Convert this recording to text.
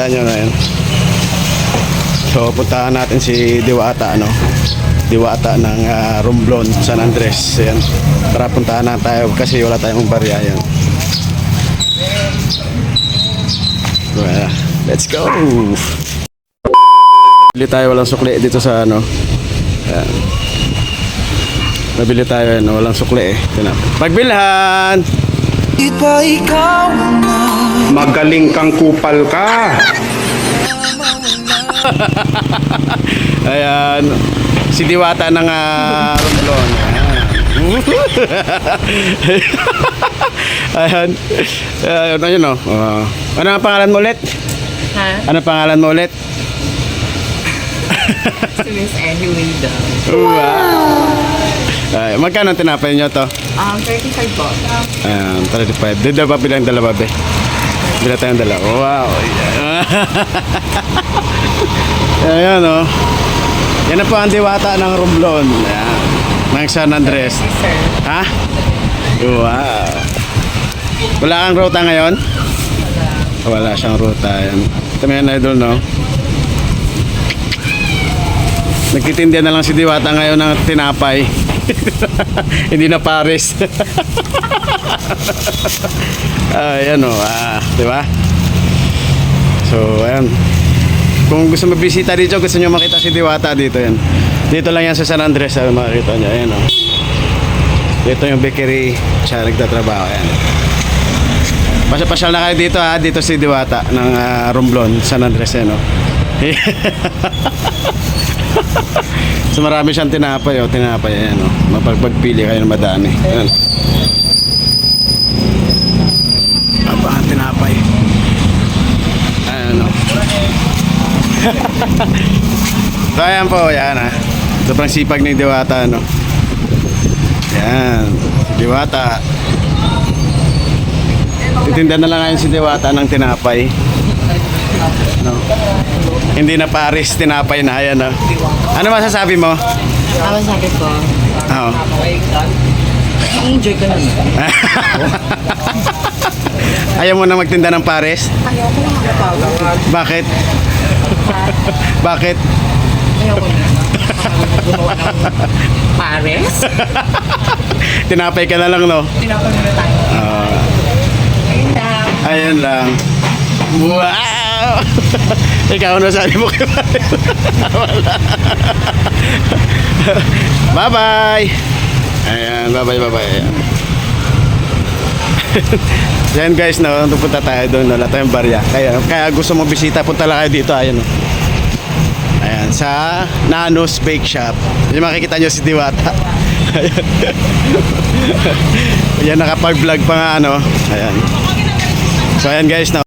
Kita nyo na yun. So, puntahan natin si Diwata, ano? Diwata ng ah, Romblon, San Andres. Ayan. Tara, puntahan na tayo kasi wala tayong barya. Ayan. Well, let's go! Bili tayo walang sukli dito sa ano. Ayan. Nabili tayo ano, walang sukli eh. Tingnan. Pagbilhan! Di ba ikaw na Magaling kang kupal ka. Ayan. Si Diwata ng uh, Romblon. Ayan. Ayan. Ayun o. Oh. ano ang pangalan mo ulit? Ha? Ano ang pangalan mo ulit? Si Miss Anyway daw. Wow. Ay, magkano tinapay nyo to? Um, 35 po. Ayan, 35. Dito ba bilang dalawa be? Bila tayong dalawa. Wow. Ayan o. Yan na po ang diwata ng Romblon. Ayan. Ng San Andres. Ha? Wow. Wala kang ruta ngayon? Wala siyang ruta. Ayan. Ito may idol, no? Nagtitindihan na lang si Diwata ngayon ng tinapay. Hindi na Paris. Ayan o. Ah, di ba? So, ayan. Kung gusto mabisita dito, gusto nyo makita si Diwata dito yan. Dito lang yan sa San Andres, ah, makikita nyo. Ayan o. Dito yung bakery siya nagtatrabaho. Ayan. Pasya-pasyal na kayo dito ha. Dito si Diwata ng ah, Romblon, San Andres. Ayan o. so marami siyang tinapay o. Tinapay. Ayan o. Mapagpagpili kayo ng madami. Ayan. Aba, ang tinapay. Ayan o. so ayan po, yan ha. Sobrang sipag ni Diwata, no? Yan, si Diwata. Titinda na lang ngayon si Diwata ng tinapay. No. Hindi na Paris, tinapay na yan, no? Ano masasabi mo? Tama sabi ko. Oo. enjoy ko naman. Ayaw mo na magtinda ng Paris? Ayoko na makapagod. Bakit? Bakit? Ayoko na. Gumawa ng pares. Tinapay ka na lang, no? Tinapag na tayo. Ah, Ayun lang. ayun lang. Wow! Ikaw na sabi mo kay. Bye-bye! Ayan, bye-bye, bye-bye. Yan guys, no, pupunta tayo doon, wala tayong barya. Kaya, kaya gusto mo bisita, punta lang kayo dito, ayan. no. Ayan, sa Nanos Bake Shop. Yung makikita nyo si Diwata. Ayan. Ayan, nakapag-vlog pa nga, ano. Ayan. So, ayan guys, no.